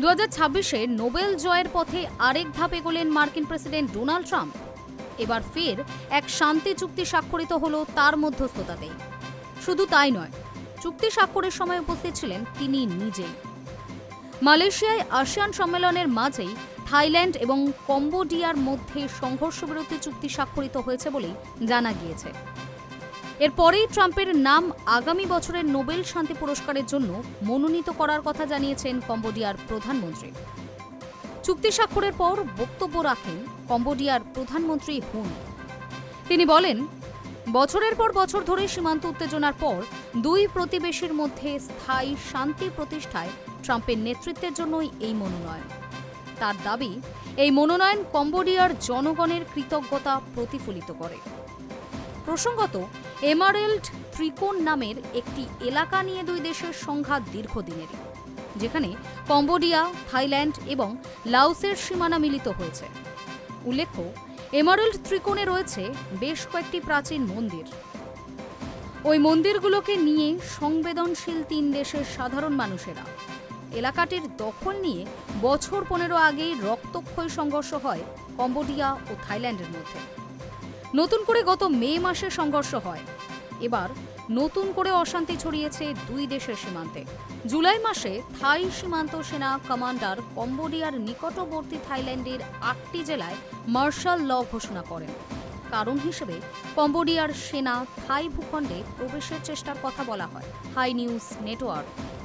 দু হাজার নোবেল জয়ের পথে আরেক ধাপ এগোলেন মার্কিন প্রেসিডেন্ট ডোনাল্ড ট্রাম্প। এবার ফের এক শান্তি চুক্তি স্বাক্ষরিত হল তার মধ্যস্থতাতেই শুধু তাই নয়, চুক্তি স্বাক্ষরের সময় উপস্থিত ছিলেন তিনি নিজেই। মালয়েশিয়ায় আসিয়ান সম্মেলনের মাঝেই থাইল্যান্ড এবং কম্বোডিয়ার মধ্যে সংঘর্ষবিরতি চুক্তি স্বাক্ষরিত হয়েছে বলেই জানা গিয়েছে। এরপরেই ট্রাম্পের নাম আগামী বছরের নোবেল শান্তি পুরস্কারের জন্য মনোনীত করার কথা জানিয়েছেন কম্বোডিয়ার প্রধানমন্ত্রী। চুক্তি স্বাক্ষরের পর বক্তব্য রাখেন কম্বোডিয়ার প্রধানমন্ত্রী হুন। তিনি বলেন, বছরের পর বছর ধরে সীমান্ত উত্তেজনার পর দুই প্রতিবেশীর মধ্যে স্থায়ী শান্তি প্রতিষ্ঠায় ট্রাম্পের নেতৃত্বের জন্যই এই মনোনয়ন। তার দাবি, এই মনোনয়ন কম্বোডিয়ার জনগণের কৃতজ্ঞতা প্রতিফলিত করে। প্রসঙ্গত, এমারেল্ড ত্রিকোণ নামের একটি এলাকা নিয়ে দুই দেশের সংঘাত দীর্ঘদিনের যেখানে কম্বোডিয়া, থাইল্যান্ড এবং লাওসের সীমানা মিলিত হয়েছে। উল্লেখ্য, এমারেল্ড ত্রিকোণে রয়েছে বেশ কয়েকটি প্রাচীন মন্দির। ওই মন্দিরগুলোকে নিয়ে সংবেদনশীল তিন দেশের সাধারণ মানুষেরা, এলাকাটির দখল নিয়ে বছর পনেরো আগেই রক্তক্ষয়ী সংঘর্ষ হয় কম্বোডিয়া ও থাইল্যান্ডের মধ্যে। নতুন করে গত মে মাসে সংঘর্ষ হয়। এবার নতুন করে অশান্তি ছড়িয়েছে দুই দেশের সীমান্তে। জুলাই মাসে থাই সীমান্ত সেনা কমান্ডার কম্বোডিয়ার নিকটবর্তী থাইল্যান্ডের আটটি জেলায় মার্শাল ল ঘোষণা করেন। কারণ হিসেবে কম্বোডিয়ার সেনা থাই ভূখণ্ডে প্রবেশের চেষ্টার কথা বলা হয়। Hi news network.